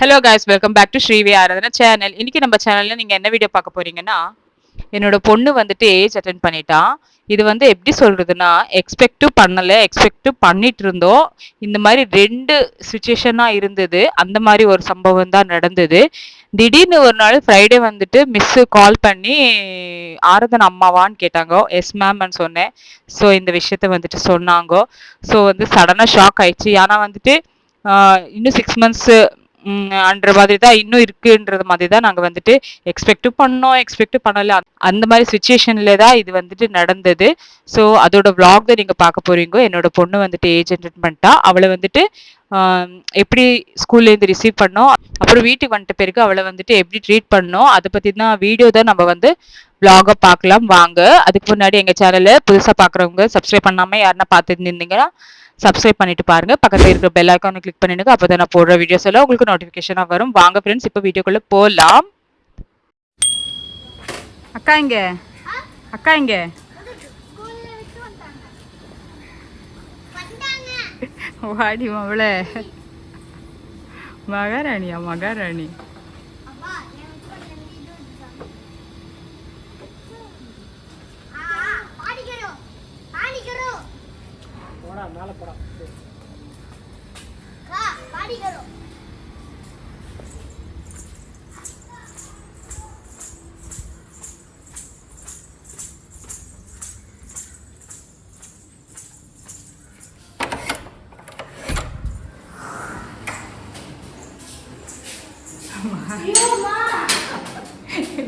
Hello guys welcome back to Srivi Aradhana channel இன்னைக்கு நம்ம சேனலில் நீங்கள் என்ன வீடியோ பார்க்க போறீங்கன்னா என்னோட பொண்ணு வந்துட்டு ஏஜ் அட்டன் பண்ணிட்டான் இது வந்து எப்படி சொல்றதுன்னா எக்ஸ்பெக்டும் பண்ணல எக்ஸ்பெக்டும் பண்ணிட்டு இருந்தோம் இந்த மாதிரி ரெண்டு சுச்சுவேஷனாக இருந்தது. அந்த மாதிரி ஒரு சம்பவம் தான் நடந்தது. திடீர்னு ஒரு நாள் ஃப்ரைடே வந்துட்டு மிஸ்ஸு கால் பண்ணி ஆரதன் அம்மாவான்னு கேட்டாங்க எஸ் மேம்னு சொன்னேன். ஸோ இந்த விஷயத்த வந்துட்டு சொன்னாங்க. ஸோ வந்து சடனாக ஷாக் ஆயிடுச்சு. ஏன்னா வந்துட்டு இன்னும் சிக்ஸ் மந்த்ஸு அன்ற மாதிரி தான் இன்னும் இருக்குன்றது மாதிரி தான் நாங்கள் வந்துட்டு எக்ஸ்பெக்டும் பண்ணோம் எக்ஸ்பெக்டும் பண்ணல. அந்த மாதிரி சுச்சுவேஷன்ல தான் இது வந்துட்டு நடந்தது. ஸோ அதோட vlog தான் நீங்கள் பார்க்க போறீங்க. என்னோட பொண்ணு வந்துட்டு ஏஜ் அட்டன் பண்ணிட்டா அவளை வந்துட்டு எப்படி ஸ்கூல்லேருந்து ரிசீவ் பண்ணோம். அப்புறம் வீட்டுக்கு வந்துட்ட பிறகு அவளை வந்துட்டு எப்படி ட்ரீட் பண்ணோம். அதை பற்றி தான் வீடியோ தான் நம்ம வந்து vlog-அ பார்க்கலாம். வாங்க. அதுக்கு முன்னாடி எங்கள் சேனலை புதுசாக பார்க்குறவங்க சப்ஸ்கிரைப் பண்ணாமல் யாருன்னா பார்த்துருந்தீங்கன்னா சப்ஸ்கிரைப் பண்ணிட்டு பாருங்க. பக்கத்தில் இருக்கிற பெல் ஐக்கானை கிளிக் பண்ணிடுங்க. அப்போ நான் போடுற வீடியோஸ் எல்லாம் உங்களுக்கு நோட்டிஃபிகேஷனாக வரும். வாங்க ஃப்ரெண்ட்ஸ் இப்போ வீடியோக்குள்ளே போகலாம் அக்கா இங்க அக்கா இங்க வாடி மவள. மகாராணியா மகாராணி.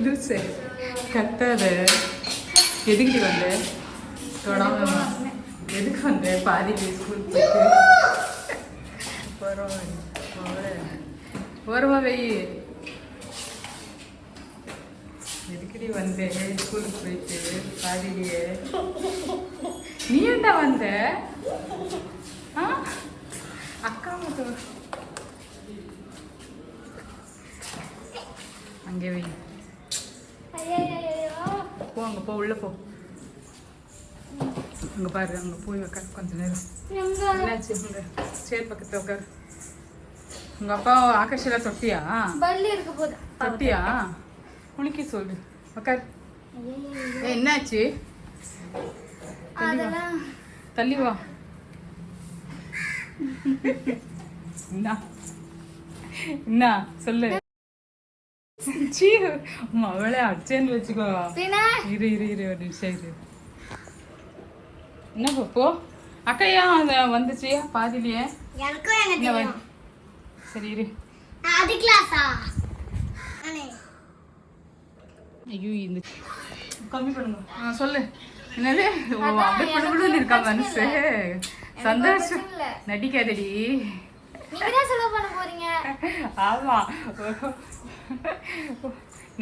லூசு. கத்தாத. எதுக்கிட்டு வந்த? தொடாம எதுக்கு வந்த? பாதிக்கு ஸ்கூல் போயிட்டு. வரோம் வருமா வெயி? எதுக்கடி வந்தேன் ஸ்கூலுக்கு போயிட்டு பாதிலேயே நீ என்ன வந்த? ஆ? அக்கா மட்டும். அங்கே வை. போ அங்கே போ உள்ள போ. அங்கே பாரு அங்கே போய் உட்கார் கொஞ்ச நேரம். என்னாச்சு? உங்க சேர் பக்கத்தில் உட்கார் உங்க அப்பா ஆகாஷில தொட்டியா? தொட்டியா? குளிக்க சொல்லு. உட்கார் என்னாச்சு? தள்ளி வா என்ன என்ன சொல்லு. சீ அவளே அச்சேன்னு வச்சுக்கோ இரு இரு இரு ஒரு நிமிஷம் இரு என்ன பப்போ அக்கையா அது வந்துச்சு பாதிலேயே சரி இரு அது கிளாஸா ஐயோ இந்த கம்மி பண்ணுங்க ஆ சொல்லு என்னது ஓ, அப்படியே புடுபுடுன்னு இருக்கா மனசு சந்தோஷம். நடிக்காதடி நீங்க தான் செலவு பண்ண போறீங்க ஆமா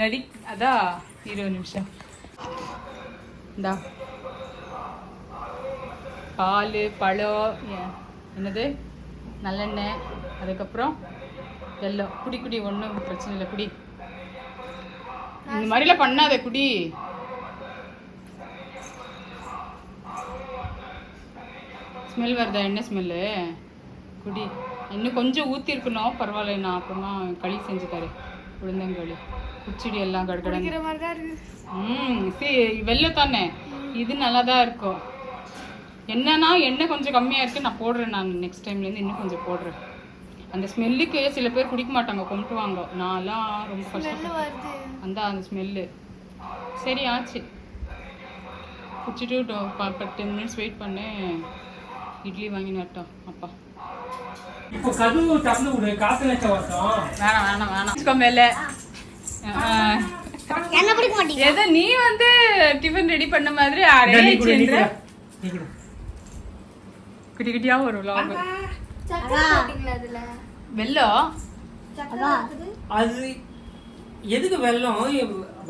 நடி அதான் இருபது நிமிஷம். இந்தா. பால் பழம் என்னது? நல்லெண்ணெய் அதுக்கப்புறம் எல்லாம் குடி குடி ஒன்றும் பிரச்சனை இல்லை குடி. இந்த மாதிரிலாம் பண்ணாத குடி. ஸ்மெல் வருதா? என்ன ஸ்மெல்லு குடி. இன்னும் கொஞ்சம் ஊற்றிருக்கணும் பரவாயில்ல நான் அப்புறமா களி செஞ்சு தரேன். உளுந்தங்களி குச்சிடி எல்லாம் இருக்கு. ம் சரி வெள்ளம் தானே. இது நல்லா தான் இருக்கும். என்னன்னா எண்ணெய் கொஞ்சம் கம்மியாக இருக்கு நான் போடுறேன் நான் நெக்ஸ்ட் டைம்லேருந்து இன்னும் கொஞ்சம் போடுறேன். அந்த ஸ்மெல்லுக்கு சில பேர் குடிக்க மாட்டாங்க கொண்டுவாங்க நான்லாம் ரொம்ப கஷ்டப்பட்டேன் அந்த அந்த ஸ்மெல்லு சரி ஆச்சு. குடிச்சிட்டு டோ- ப- பத்து டென் மினிட்ஸ் வெயிட் பண்ணு இட்லி வாங்கின்னு வரட்டும் அப்பா. இப்போ கதவு திறந்து விடு காத்து நச்ச வரட்டும் வேணாம் வேணாம் வேணாம். வச்சுக்கோ மேலே என்ன பிடிக்க மாட்டீங்க? ஏதோ நீ வந்து டிஃபன் ரெடி பண்ண மாதிரி அரே. குட்டி குட்டியா ஒரு சக்கரை இருக்குது அது எதுக்கு வெள்ளம்?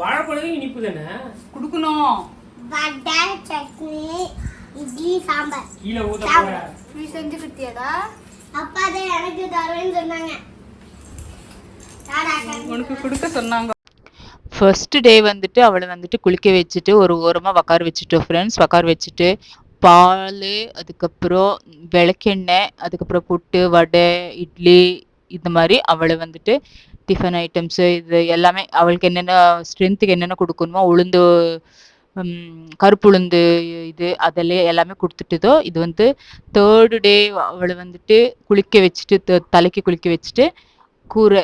வாழைப்பழமே இனிப்பு தானே? குடுக்கணும். வடை சட்னி. இட்லி சாம்பார். கீழே ஊத்த போற நீ செஞ்சு கொடுத்தியாடா? அப்பா தான் எனக்கு தருவேன்னு சொன்னாங்க. உனக்கு கொடுக்க சொன்னாங்க. ஃபர்ஸ்ட் டே வந்துட்டு அவளை வந்துட்டு குளிக்க வச்சுட்டு ஒரு ஓரமாக உக்கார வச்சுட்டோம் ஃப்ரெண்ட்ஸ் உக்கார வச்சுட்டு பால் அதுக்கப்புறம் விளக்கெண்ணெய் அதுக்கப்புறம் புட்டு வடை இட்லி இந்த மாதிரி அவளை வந்துட்டு டிஃபன் ஐட்டம்ஸு இது எல்லாமே அவளுக்கு என்னென்ன ஸ்ட்ரென்த்துக்கு என்னென்ன கொடுக்கணுமோ உளுந்து ம், கருப்பு உளுந்து இது அதெல்லாம் எல்லாமே கொடுத்துட்டுதோ இது வந்து தேர்டு டே அவளை வந்துட்டு குளிக்க வச்சுட்டு த- தலைக்கு குளிக்க வச்சுட்டு கூரை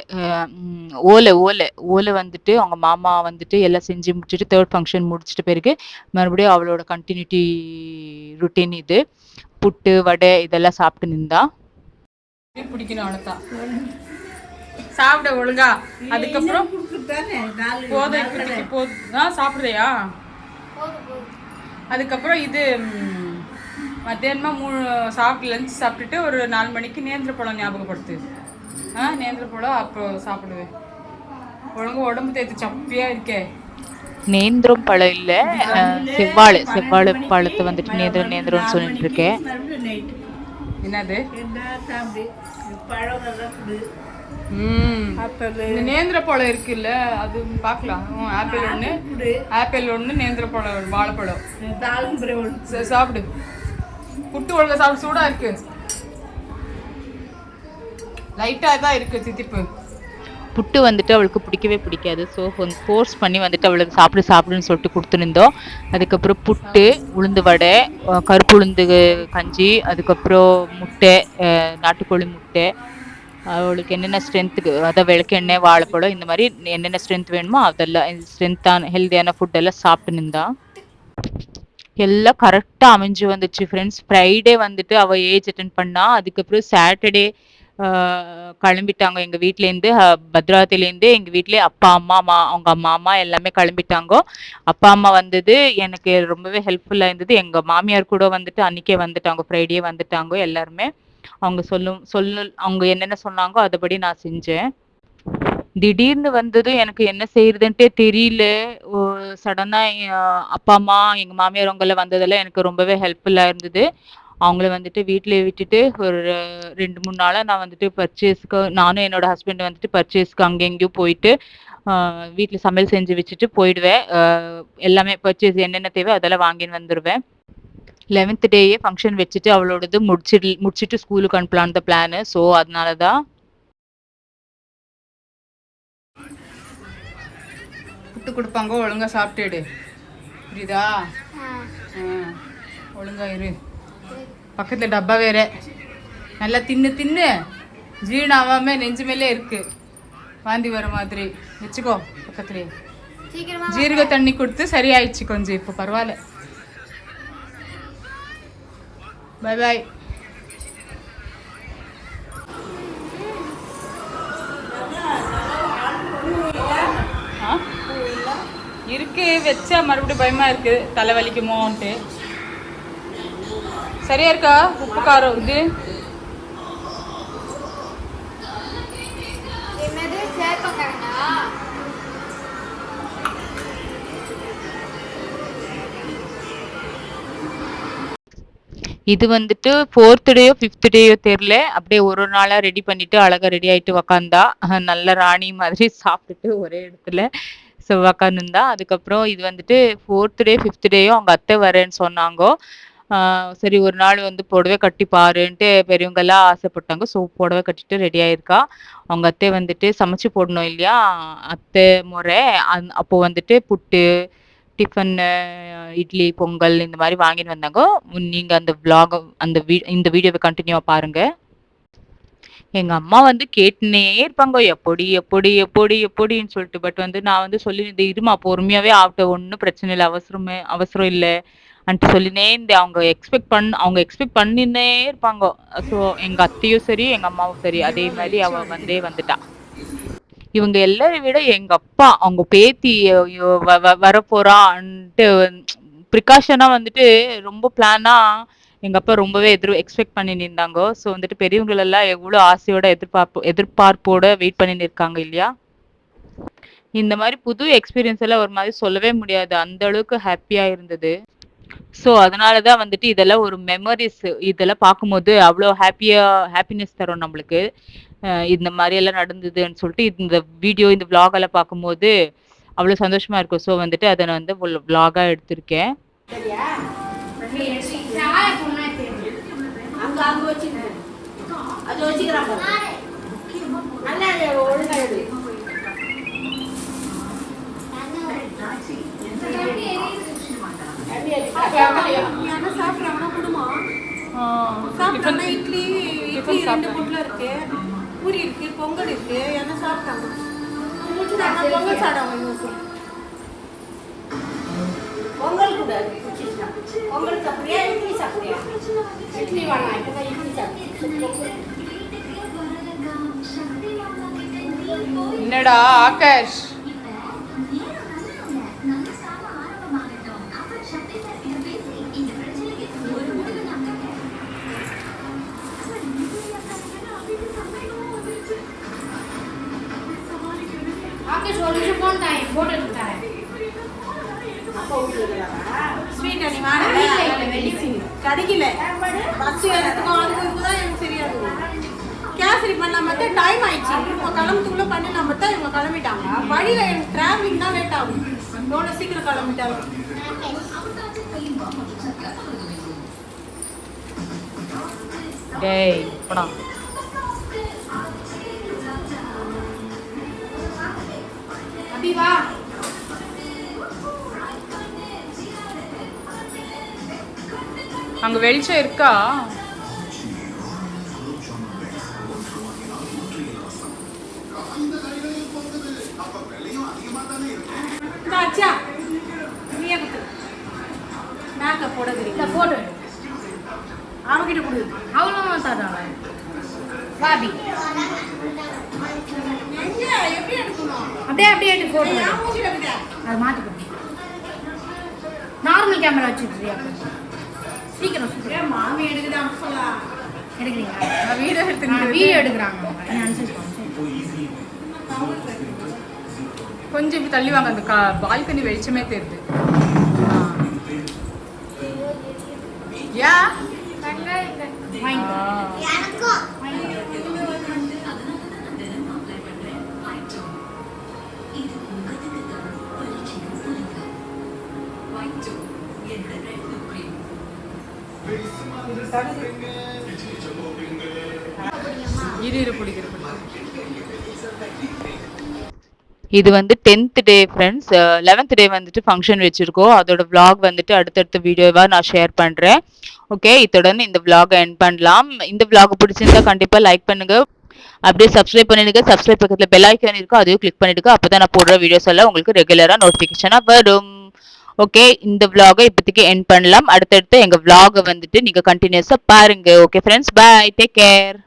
ஓலை ஓலை ஓலை வந்துட்டு அவங்க மாமா வந்துட்டு எல்லாம் செஞ்சு முடிச்சுட்டு தேர்ட் ஃபங்க்ஷன் முடிச்சிட்ட பிறகு மறுபடியும் அவளோட கண்டினியூட்டி ருட்டீன் இது. புட்டு வடை இதெல்லாம் சாப்பிட்டு நின்றா. பிடிக்கணும் அவ்வளோதான் சாப்பிட ஒழுங்கா. அதுக்கப்புறம் போதை இப்போதைக்கு போது ஆ சாப்பிட்றியா? அதுக்கப்புறம் இது ம், மத்தியானமா மூணு சாப்பிட்டு லஞ்ச் சாப்பிட்டுட்டு ஒரு நாலு மணிக்கு நேந்திர பழம் ஞாபகப்படுத்து. ஆ நேந்திர பழம் அப்போ சாப்பிடுவேன். ஒழுங்கா உடம்பு தேய்த்து சப்பியா இருக்கே. நேந்திரம் பழம் இல்லை செவ்வாழை செவ்வாழை பழத்தை வந்துட்டு நேந்திரம் நேந்திரம்னு சொல்லிட்டு இருக்கேன். என்னது? ம். இந்த நேந்திர பழம் இருக்குல்ல அது பார்க்கலாம். ஆப்பிள் ஒன்று ஆப்பிள். ஒன்று நேந்திர பழம் வாழைப்பழம். சரி, சாப்பிடு. புட்டு ஒழுங்கா சாப்பிடு சூடா இருக்கு. லைட்டா தான் இருக்கு தித்திப்பு புட்டு வந்துட்டு அவளுக்கு பிடிக்கவே பிடிக்காது. ஸோ ஃபோர்ஸ் பண்ணி வந்துட்டு அவளுக்கு சாப்பிடு சாப்பிடுன்னு சொல்லிட்டு கொடுத்துருந்தோம். அதுக்கப்புறம் புட்டு உளுந்து வடை கருப்பு உளுந்து கஞ்சி அதுக்கப்புறம் முட்டை நாட்டுக்கோழி முட்டை அவளுக்கு என்னென்ன ஸ்ட்ரென்த்துக்கு அதாவது விளக்கெண்ணெய் வாழைப்பழம் இந்த மாதிரி என்னென்ன ஸ்ட்ரென்த் வேணுமோ அதெல்லாம் ஸ்ட்ரென்த்தான ஹெல்த்தியான ஃபுட் எல்லாம் சாப்பிட்டு நின்றா எல்லாம் கரெக்டாக அமைஞ்சு வந்துச்சு ஃப்ரெண்ட்ஸ் ஃப்ரைடே வந்துட்டு அவள் ஏஜ் அட்டன் பண்ணா அதுக்கப்புறம் சாட்டர்டே கிளம்பிட்டாங்க. எங்கள் வீட்லேருந்து பத்ராவதிலேருந்து எங்கள் வீட்டிலே அப்பா அம்மா அம்மா அவங்க அம்மா அம்மா எல்லாமே கிளம்பிட்டாங்க. அப்பா அம்மா வந்தது எனக்கு ரொம்பவே ஹெல்ப்ஃபுல்லாக இருந்தது. எங்கள் மாமியார் கூட வந்துட்டு அன்றைக்கே வந்துட்டாங்க ஃப்ரைடே வந்துட்டாங்க எல்லாருமே. அவங்க சொல்லும் சொல்லு அவங்க என்னென்ன சொன்னாங்கோ அதுபடி நான் செஞ்சேன். திடீர்னு வந்ததும் எனக்கு என்ன செய்யறதுன்ட்டே தெரியல. சடனாக அப்பா அம்மா எங்கள் மாமியார் அவங்கள வந்ததெல்லாம் எனக்கு ரொம்பவே ஹெல்ப்ஃபுல்லாக இருந்தது. அவங்கள வந்துட்டு வீட்டிலே விட்டுட்டு ஒரு ரெண்டு மூணு நாளாக நான் வந்துட்டு பர்ச்சேஸ்க்கு நானும் என்னோட ஹஸ்பண்ட் வந்துட்டு பர்ச்சேஸ்க்கு அங்கே எங்கேயும் போயிட்டு வீட்டில் சமையல் செஞ்சு வச்சுட்டு போயிடுவேன். எல்லாமே பர்ச்சேஸ் என்னென்ன தேவை அதெல்லாம் வாங்கின்னு வந்துடுவேன் லெவன்த் டேயே ஃபங்க்ஷன் வச்சுட்டு அவளோடது முடிச்சிட்டு முடிச்சிட்டு ஸ்கூலுக்கு அனுப்பலான்னு தான் பிளானு ஸோ அதனால தான் புட்டு கொடுப்பாங்க ஒழுங்கா சாப்பிட்டுடு. புரியுதா? ஆ, ஒழுங்கா இரு. பக்கத்துல டப்பா வேற. நல்லா தின்னு தின்னு. ஜீரணம் ஆகாம நெஞ்சு மேலே இருக்கு. வாந்தி வர மாதிரி. வச்சுக்கோ பக்கத்துலயே ஜீரக தண்ணி கொடுத்து சரியாயிடுச்சு கொஞ்சம் இப்போ பரவாயில்ல. பை பாய் இருக்கு வச்சா மறுபடியும் பயமா இருக்கு. தலை வலிக்குமோன்ட்டு. சரியா இருக்கா? உப்பு காரம் இது? இது வந்துட்டு ஃபோர்த் டேயோ ஃபிஃப்த் டேயோ தெரில. அப்படியே ஒரு ஒரு ரெடி பண்ணிட்டு அழகாக ரெடி ஆகிட்டு உக்காந்தா. நல்ல ராணி மாதிரி சாப்பிட்டுட்டு ஒரே இடத்துல ஸோ உக்காந்துருந்தா. அதுக்கப்புறம் இது வந்துட்டு ஃபோர்த் டே ஃபிஃப்த் டேயோ அவங்க அத்தை வரேன்னு சொன்னாங்க. சரி ஒரு நாள் வந்து புடவை கட்டி பாருன்ட்டு பெரியவங்கெல்லாம் ஆசைப்பட்டாங்க. ஸோ புடவை கட்டிட்டு ரெடி ஆயிருக்கா. அவங்க அத்தை வந்துட்டு சமைச்சு போடணும் இல்லையா? அத்தை முறை. அந் அப்போ வந்துட்டு புட்டு டிஃபன் இட்லி பொங்கல் இந்த மாதிரி வாங்கிட்டு வந்தாங்க. நீங்கள் அந்த vlog அந்த வீ இந்த வீடியோவை கண்டினியூவாக பாருங்கள் எங்கள் அம்மா வந்து கேட்டுனே இருப்பாங்க. எப்படி எப்படி எப்படி எப்படின்னு சொல்லிட்டு. பட் வந்து நான் வந்து சொல்லி இந்த இருமா பொறுமையாகவே ஆகிட்ட ஒன்றும் பிரச்சனை இல்லை. அவசரமே அவசரம் இல்லை. அன்ட்டு சொல்லினே இந்த அவங்க எக்ஸ்பெக்ட் பண்ண அவங்க எக்ஸ்பெக்ட் பண்ணினே இருப்பாங்க. ஸோ எங்கள் அத்தையும் சரி எங்கள் அம்மாவும் சரி. அதே மாதிரி அவள் வந்தே வந்துட்டான் இவங்க எல்லாரையும் விட எங்க அப்பா அவங்க பேத்தி ஐயோ, வ- வ- வரப்போறான்ட்டு ப்ரிகாஷனா வந்துட்டு ரொம்ப பிளானா எங்க அப்பா ரொம்பவே எதிர் எக்ஸ்பெக்ட் பண்ணி இருந்தாங்க ஸோ வந்துட்டு பெரியவங்களெல்லாம் எவ்வளோ ஆசையோட எதிர்பார்ப்பு எதிர்பார்ப்போட வெயிட் பண்ணி இருக்காங்க இல்லையா? இந்த மாதிரி புது எக்ஸ்பீரியன்ஸ் எல்லாம் ஒரு மாதிரி சொல்லவே முடியாது. அந்த அளவுக்கு ஹாப்பியா இருந்தது. ஸோ அதனால தான் வந்துட்டு இதெல்லாம் ஒரு மெமரிஸ் இதெல்லாம் பார்க்கும்போது அவ்வளோ ஹாப்பியாக ஹாப்பினஸ் தரும் நம்மளுக்கு. இந்த மாதிரி எல்லாம் நடந்ததுன்னு சொல்லிட்டு இந்த வீடியோ இந்த vlog எல்லாம் பார்க்கும்போது அவ்வளோ சந்தோஷமா இருக்கும். ஸோ வந்துட்டு அதை நான் வந்து vlog-ஆ எடுத்திருக்கேன். இட்லி இட்லி ரெண்டு இருக்கு. பூரி இருக்கு பொங்கல் இருக்கு என்ன சாப்பிட்டாங்க? முடிச்சுட்டாங்க பொங்கல் சாப்பிடாம இவங்க பொங்கல் கூட பொங்கல் சாப்பிட்றியா இட்லி சாப்பிட்றியா? இட்லி வேணாம் இப்போ இட்லி சாப்பிட்றேன். என்னடா ஆகேஷ்? போட்டு எடுத்துட்டாரேன் ஸ்வீட் அனி கிடைக்கல பஸ் ஏறதுக்கும் அதுக்கு தான் எனக்கு தெரியாது கேசரி பண்ணலாம் பார்த்தா டைம் ஆயிடுச்சு இவங்க கிளம்புறதுக்குள்ள பண்ணலாம் பார்த்தா இவங்க கிளம்பிட்டாங்க வழியில எனக்கு டிராவலிங் தான் லேட் ஆகும் எவ்வளோ சீக்கிரம் கிளம்பிட்டாங்க டேய் படம் அங்க வெளிச்சம் இருக்கா? அவகிட்ட கொடு. அவ்வளோ தராங்க பாபி. அப்படியே அப்படியே எடுத்து போட்டோ? அது மாற்றிக்கணும் நார்மல் கேமரா வச்சுக்கிறியா சீக்கிரம் ஏன் மாமி எடுக்கிறீங்களா நான் வீடியோ எடுத்து வீடியோ எடுக்கிறாங்க. கொஞ்சம் இப்படி தள்ளி வாங்க. அந்த பால்கனி வெளிச்சமே தெரியுது. யா? இது வந்து tenth day friends eleventh day வந்துட்டு ஃபங்க்ஷன் வச்சுருக்கோம். அதோட விளாக் வந்துட்டு அடுத்தடுத்த வீடியோவாக நான் ஷேர் பண்ணுறேன் ஓகே இத்துடன் இந்த விளாகை எண்ட் பண்ணலாம். இந்த விளாக் பிடிச்சிருந்தா கண்டிப்பாக லைக் பண்ணுங்க. அப்படியே சப்ஸ்கிரைப் பண்ணிடுங்க. சப்ஸ்கிரைப் பக்கத்தில் பெல் ஐக்கான் இருக்கும். அதையும் கிளிக் பண்ணிடுங்க. அப்போ தான் நான் போடுற வீடியோஸ் எல்லாம் உங்களுக்கு ரெகுலராக நோட்டிஃபிகேஷனாக வரும். ஓகே இந்த vlog-அ இப்போதைக்கு எண்ட் பண்ணலாம். அடுத்தடுத்து எங்கள் vlog-அ வந்துட்டு நீங்கள் கண்டினியூஸாக பாருங்க. Okay friends bye take care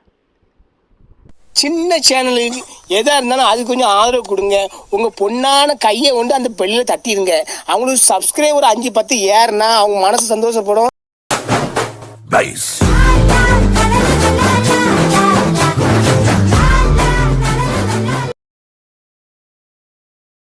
சின்ன சேனலுக்கு எதா இருந்தாலும் அது கொஞ்சம் ஆதரவு கொடுங்க. உங்க பொண்ணான கையை கொண்டு அந்த பெல்லில தட்டிடுங்க. அவங்களுக்கு சப்ஸ்கிரைபர் அஞ்சு பத்து ஏறுனா அவங்க மனசு சந்தோஷப்படும்.